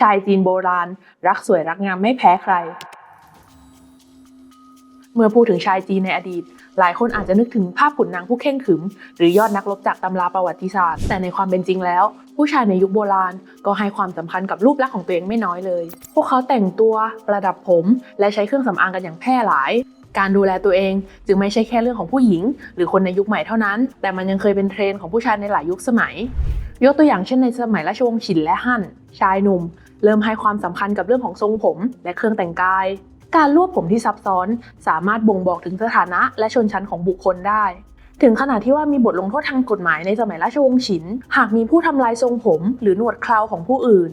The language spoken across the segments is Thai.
ชายจีนโบราณ รักสวยรักงามไม่แพ้ใคร เมื่อพูดถึงชายจีนในอดีต หลายคนอาจจะนึกถึงภาพขุนนางผู้เข่งขึม หรือยอดนักรบจากตำราประวัติศาสตร์ แต่ในความเป็นจริงแล้ว ผู้ชายในยุคโบราณก็ให้ความสำคัญกับรูปลักษณ์ของตัวเองไม่น้อยเลย พวกเขาแต่งตัวประดับผม และใช้เครื่องสำอางกันอย่างแพร่หลายการดูแลตัวเองจึงไม่ใช่แค่เรื่องของผู้หญิง หรือคนในยุคใหม่เท่านั้น แต่มันยังเคยเป็นเทรนด์ของผู้ชายในหลายยุคสมัย ยกตัวอย่างเช่นในสมัยราชวงศ์ฉินและฮั่น ชายหนุ่ม เริ่มให้ความสำคัญกับเรื่องของทรงผมและเครื่องแต่งกาย การรวบผมที่ซับซ้อนสามารถบ่งบอกถึงสถานะและชนชั้นของบุคคลได้ ถึงขนาดที่ว่ามีบทลงโทษทางกฎหมายในสมัยราชวงศ์ฉิน หากมีผู้ทำลายทรงผม หรือหนวดเคราของผู้อื่น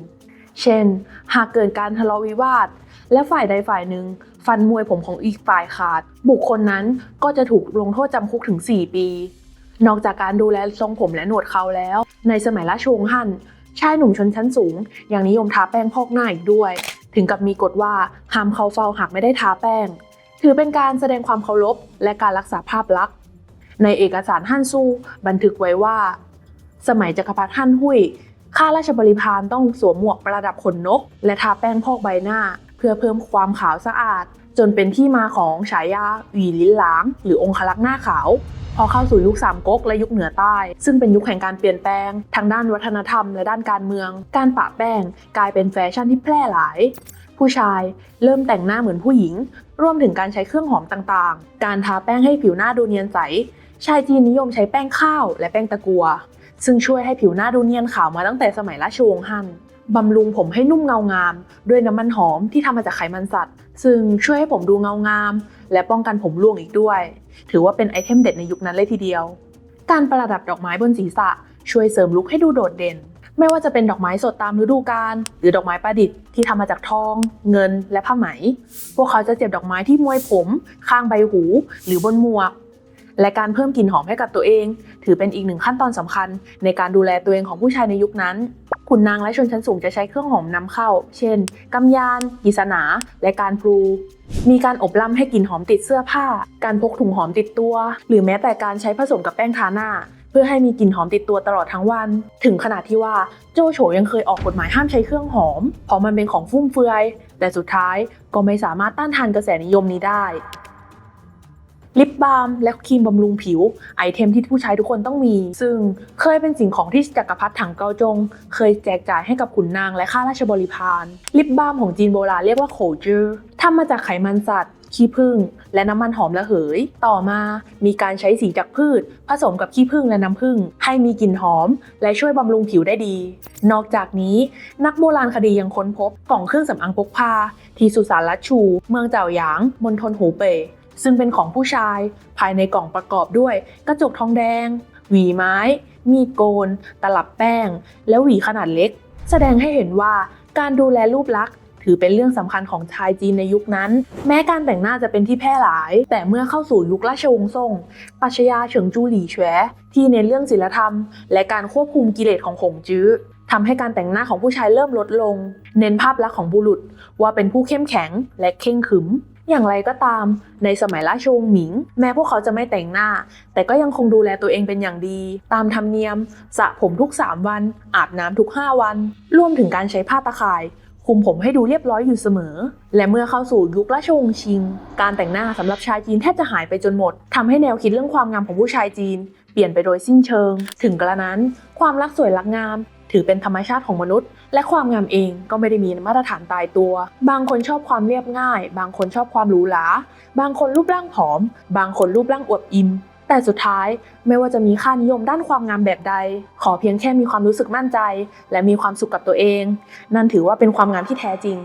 เช่น หากเกิดการทะเลาะวิวาท และฝ่ายใดฝ่ายหนึ่งฟันมวยผมของอีกฝ่ายขาด บุคคลนั้นก็จะถูกลงโทษจำคุกถึง 4 ปี นอกจากการดูแลทรงผมและหนวดเขาแล้ว ในสมัยราชวงศ์ฮั่น ชายหนุ่มชนชั้นสูง ยังนิยมทาแป้งพอกหน้าอีกด้วย ถึงกับมีกฎว่าห้ามเข้าเฝ้าหากไม่ได้ทาแป้ง ถือเป็นการแสดงความเคารพและการรักษาภาพลักษณ์ ในเอกสารฮั่นซูบันทึกไว้ว่า สมัยจักรพรรดิฮั่นหุยข้าราชบริพารต้องสวมหมวกประดับขนนก และทาแป้งพอกใบหน้า เพื่อเพิ่มความขาวสะอาด จนเป็นที่มาของฉายาหวีลิ้นหลาง หรือองคลักษ์หน้าขาว พอเข้าสู่ยุคสามก๊กและยุคเหนือใต้ ซึ่งเป็นยุคแห่งการเปลี่ยนแปลง ทางด้านวัฒนธรรมและด้านการเมือง การปะแป้ง กลายเป็นแฟชั่นที่แพร่หลาย ผู้ชายเริ่มแต่งหน้าเหมือนผู้หญิง รวมถึงการใช้เครื่องหอมต่างๆ การทาแป้งให้ผิวหน้าดูเนียนใส ชายจีนนิยมใช้แป้งข้าวและแป้งตะกัว ซึ่งช่วยให้ผิวหน้าดูเนียนขาวมาตั้งแต่สมัยราชวงศ์ฮั่น บำรุงผมให้นุ่มเงางาม ด้วยน้ำมันหอมที่ทำมาจากไขมันสัตว์ ซึ่งช่วยให้ผมดูเงางาม และป้องกันผมร่วงอีกด้วย ถือว่าเป็นไอเทมเด็ดในยุคนั้นเลยทีเดียว การประดับดอกไม้บนศีรษะ ช่วยเสริมลุคให้ดูโดดเด่น ไม่ว่าจะเป็นดอกไม้สดตามฤดูกาลหรือดอกไม้ประดิษฐ์ที่ทำมาจากทอง เงิน และผ้าไหม พวกเขาจะเจ็บดอกไม้ที่มวยผม ข้างใบหู หรือบนหมวก และการเพิ่มกลิ่นหอมให้กับตัวเอง ถือเป็นอีกหนึ่งขั้นตอนสำคัญ ในการดูแลตัวเองของผู้ชายในยุคนั้น ขุนนางและชนชั้นสูงจะใช้เครื่องหอมนำเข้า เช่นกำยาน กิษณาและการพลู มีการอบล่ำให้กลิ่นหอมติดเสื้อผ้า การพกถุงหอมติดตัว หรือแม้แต่การใช้ผสมกับแป้งทาหน้าเพื่อให้มีกลิ่นหอมติดตัวตลอดทั้งวัน ถึงขนาดที่ว่าโจโฉยังเคยออกกฎหมายห้ามใช้เครื่องหอม เพราะมันเป็นของฟุ่มเฟือย แต่สุดท้ายก็ไม่สามารถต้านทานกระแสนิยมนี้ได้ ลิปบาล์มและครีมบำรุงผิว ไอเทมที่ผู้ใชายทุกคนต้องมี ซึ่งเคยเป็นสิ่งของที่จักรพรรดิถังเกาจง เคยแจกจ่ายให้กับขุนนางและข้าราชบริพารลิปบาล์มของจีนโบราณเรียกว่าโขจือทำมาจากไขมันสัตว์ขี้ผึ้งและน้ำมันหอมระเหย ต่อมามีการใช้สีจากพืช ผสมกับขี้ผึ้งและน้ำผึ้งให้มีกลิ่นหอม และช่วยบำรุงผิวได้ดี นอกจากนี้นักโบราณคดียังค้นพบกล่องเครื่องสำอางพกพา ที่สุสานลัดชู เมืองเจ้าหยางมณฑลหูเป่ ซึ่งเป็นของผู้ชายภายในกล่องประกอบด้วย กระจกทองแดง หวีไม้ มีดโกน ตลับแป้ง และหวีขนาดเล็ก แสดงให้เห็นว่าการดูแลรูปลักษณ์ถือเป็นเรื่องสำคัญของชายจีนในยุคนั้น แม้การแต่งหน้าจะเป็นที่แพร่หลาย แต่เมื่อเข้าสู่ยุคราชวงศ์ซ่งปัชญาเฉิงจูหลี่แฉที่เน้นเรื่องศีลธรรม และการควบคุมกิเลสของหงจื้อทำให้การแต่งหน้าของผู้ชายเริ่มลดลง เน้นภาพลักษณ์ของบุรุษ ว่าเป็นผู้เข้มแข็งและเข่งขึม อย่างไรก็ตาม ในสมัยราชวงศ์หมิง แม้พวกเขาจะไม่แต่งหน้า แต่ก็ยังคงดูแลตัวเองเป็นอย่างดี ตามธรรมเนียมสระผมทุก 3 วัน อาบน้ำทุก 5 วัน รวมถึงการใช้ผ้าตะข่ายคุมผมให้ดูเรียบร้อยอยู่เสมอ และเมื่อเข้าสู่ยุคราชวงศ์ชิง การแต่งหน้าสำหรับชายจีนแทบจะหายไปจนหมดทำให้แนวคิดเรื่องความงามของผู้ชายจีน เปลี่ยนไปโดยสิ้นเชิง ถึงกระนั้น ความรักสวยรักงาม ถือเป็นธรรมชาติของมนุษย์ และความงามเองก็ไม่ได้มีมาตรฐานตายตัว บางคนชอบความเรียบง่าย บางคนชอบความหรูหรา บางคนรูปร่างผอม บางคนรูปร่างอวบอิ่มแต่สุดท้ายไม่ว่าจะมีค่านิยมด้านความงามแบบใด ขอเพียงแค่มีความรู้สึกมั่นใจ และมีความสุขกับตัวเอง นั่นถือว่าเป็นความงามที่แท้จริง